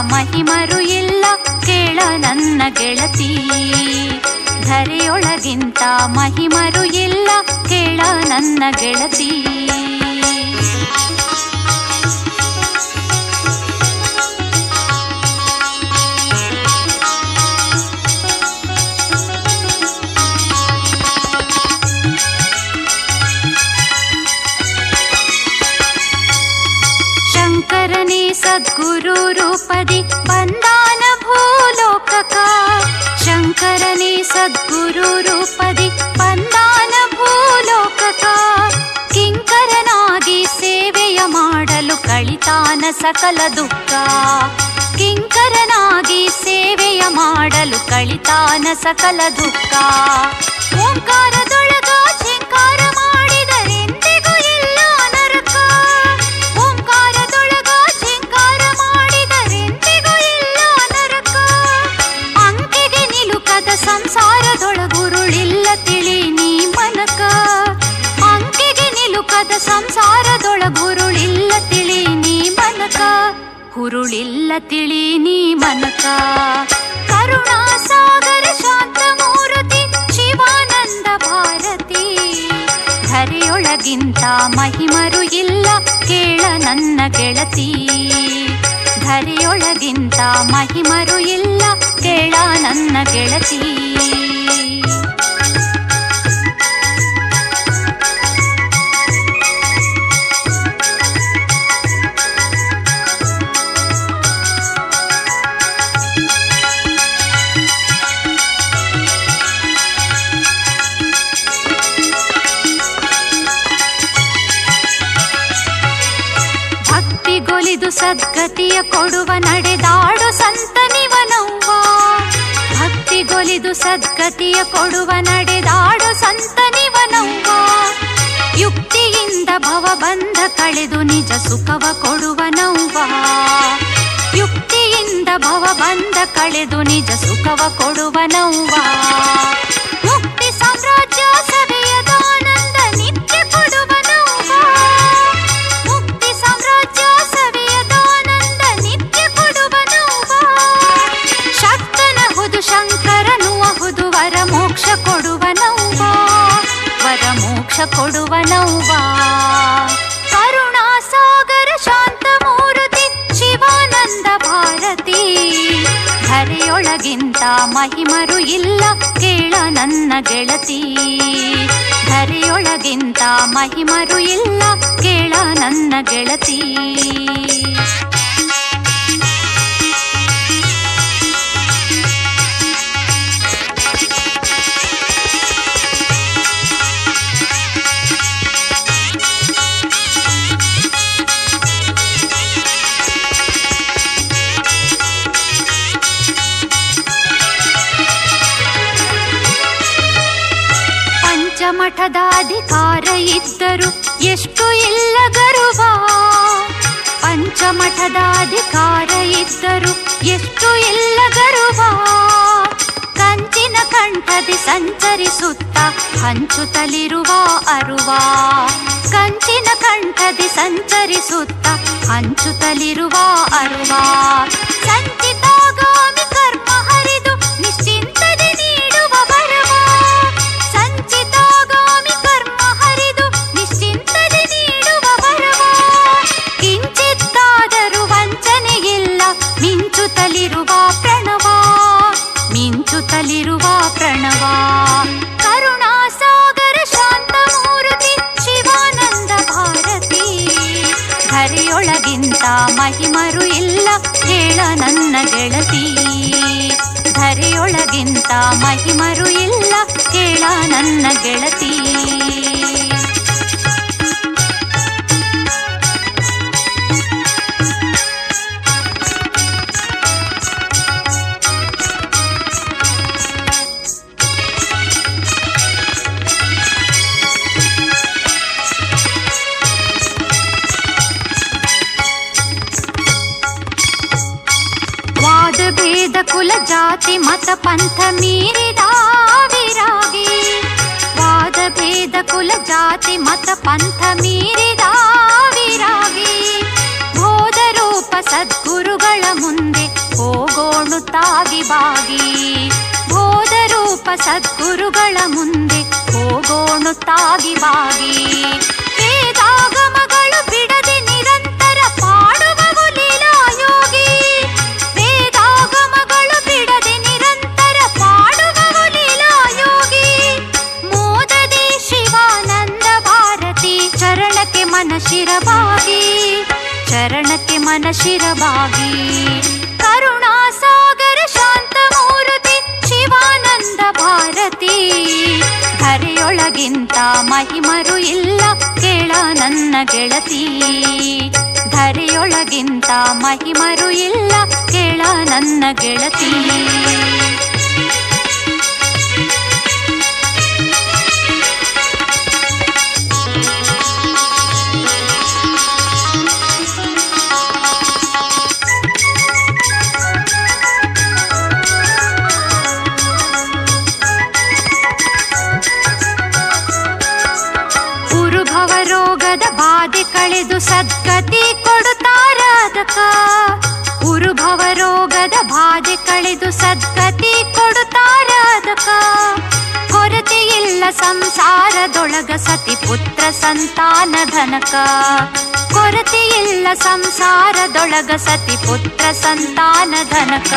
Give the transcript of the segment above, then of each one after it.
ಮಹಿಮರು ಇಲ್ಲ ಕೇಳ ನನ್ನ ಗೆಳತಿ. ಧರೆಯೊಳಗಿಂತ ಮಹಿಮರು ಇಲ್ಲ ಕೇಳ ನನ್ನ ಗೆಳತಿ. ಶಂಕರನೇ ಸದ್ಗುರು ರೂಪದಿ ಬಂದಾನ ಭೂಲೋಕಕ ಶಂಕರನೇ ಸದ್ಗುರು ರೂಪದಿ ಬಂದಾನ ಭೂಲೋಕಕ ಕಿಂಕರನಾಗಿ ಸೇವೆಯ ಮಾಡಲು ಕಳಿತಾನ ಸಕಲ ದುಃಖ ಕಿಂಕರನಾಗಿ ಸೇವೆಯ ಮಾಡಲು ಕಳಿತಾನ ಸಕಲ ದುಃಖ ಓಂಕಾರದೊಳಗ ಝಂಕಾರ ಹುರುಳಿಲ್ಲ ತಿಳಿ ನೀ ಮನಕ. ಕರುಣಾ ಸಾಗರ ಶಾಂತ ಮೂರುತಿ, ಶಿವಾನಂದ ಭಾರತಿ. ಧರೆಯೊಳಗಿಂತ ಮಹಿಮರು ಇಲ್ಲ, ಕೇಳ ನನ್ನ ಗೆಳತಿ. ಧರೆಯೊಳಗಿಂತ ಮಹಿಮರು ಇಲ್ಲ, ಕೇಳ ನನ್ನ ಗೆಳತಿ. ಭಕ್ತಿಗೊಲಿದು ಸದ್ಗತಿಯ ಕೊಡುವ ನಡೆದಾಡು ಸಂತನಿವನವ್ವ. ಭಕ್ತಿಗೊಲಿದು ಸದ್ಗತಿಯ ಕೊಡುವ ನಡೆದಾಡು ಸಂತನಿವನವ್ವ. ಯುಕ್ತಿಯಿಂದ ಭವ ಬಂಧ ಕಳೆದು ನಿಜ ಸುಖವ ಕೊಡುವನವ್ವ. ಯುಕ್ತಿಯಿಂದ ಭವ ಬಂಧ ಕಳೆದು ನಿಜ ಸುಖವ ಕೊಡುವನವ್ವ. ಮುಕ್ತಿ ಸಾಮ್ರಾಜ್ಯ ಮಹಿಮರು ಇಲ್ಲ ಕೇಳ ನನ್ನ ಗೆಳತಿ. ಧರೆಯೊಳಗಿಂತ ಮಹಿಮರು ಇಲ್ಲ ಕೇಳ ನನ್ನ ಗೆಳತಿ. ಪಂಚಮಠದ ಅಧಿಕಾರ ಇದ್ದರು ಎಷ್ಟು ಇಲ್ಲ ಪಂಚಮಠದ ಅಧಿಕಾರ ಇದ್ದರು ಎಷ್ಟು ಇಲ್ಲ ಗರುವ. ಕಂಚಿನ ಕಂಠದಿ ಸಂಚರಿಸುತ್ತ ಹಂಚುತ್ತಲಿರುವ ಅರುವ. ಕಂಚಿನ ಕಂಠದಿ ಸಂಚರಿಸುತ್ತ ಹಂಚುತ್ತಲಿರುವ ಅರುವ. ಸಂಚಿತಾಗಾಮಿ ಮಹಿಮರು ಇಲ್ಲ ಹೇಳ ನನ್ನ ಗೆಳತಿ. ಧರೆಯೊಳಗಿಂತ ಮಹಿಮರು ಇಲ್ಲ ಕೇಳ ನನ್ನ ಗೆಳತಿ. ಭೇದ ಕುಲ ಜಾತಿ ಮತ ಪಂಥ ಮೀರಿದ ವಿರಾಗಿ. ವಾದ ಭೇದ ಕುಲ ಜಾತಿ ಮತ ಪಂಥ ಮೀರಿದ ವಿರಾಗಿ. ಬೋಧ ರೂಪ ಸದ್ಗುರುಗಳ ಮುಂದೆ ಹೋಗೋಣು ತಾಗಿ ಬಾಗಿ. ಬೋಧ ರೂಪ ಸದ್ಗುರುಗಳ ಮುಂದೆ ಹೋಗೋಣು ತಾಗಿ ಬಾಗಿ. ಚರಣಕ್ಕೆ ಕರುಣಾ ಕರುಣಾಸಾಗರ ಶಾಂತ ಮೂರುತಿ, ಶಿವಾನಂದ ಭಾರತಿ. ಧರೆಯೊಳಗಿಂತ ಮಹಿಮರು ಇಲ್ಲ, ಕೇಳ ನನ್ನ ಗೆಳತಿ. ಧರೆಯೊಳಗಿಂತ ಮಹಿಮರು ಇಲ್ಲ, ಕೇಳ ನನ್ನ ಗೆಳತಿ. ಅದಕ ಉರುಭವ ರೋಗದ ಬಾಧೆ ಕಳೆದು ಸದ್ಗತಿ ಕೊಡುತ್ತಾರ ಕೊರತೆಯಿಲ್ಲ ಸಂಸಾರದೊಳಗ ಸತಿ ಪುತ್ರ ಸಂತಾನ ಧನಕ. ಕೊರತೆಯಿಲ್ಲ ಸಂಸಾರದೊಳಗ ಸತಿ ಪುತ್ರ ಸಂತಾನ ಧನಕ.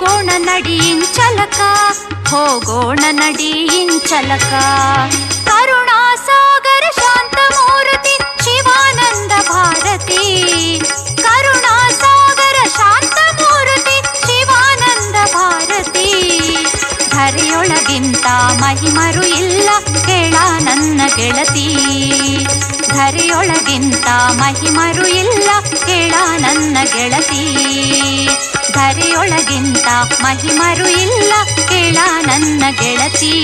ಹೋಗೋಣ ನಡಿಯಿಂಚಲಕ ಹೋಗೋಣ ನಡಿಯಿಂಚಲಕ ಕರುಣಾಸಾಗರ ಶಾಂತ ಮೂರ್ತಿ ಶಿವಾನಂದ ಭಾರತಿ. ಕರುಣಾಸಾಗರ ಶಾಂತ ಮೂರ್ತಿ ಶಿವಾನಂದ ಭಾರತಿ. ಧರೆಯೊಳಗಿಂತ ಮಹಿಮರು ಇಲ್ಲ, ಕೇಳ ನನ್ನ ಗೆಳತಿ. ಧರೆಯೊಳಗಿಂತ ಮಹಿಮರು ಇಲ್ಲ, ಕೇಳ ನನ್ನ ಗೆಳತಿ. ಧರೆಯೊಳಗಿಂತ ಮಹಿಮರು ಇಲ್ಲ ಕೇಳ ನನ್ನ ಗೆಳತಿ.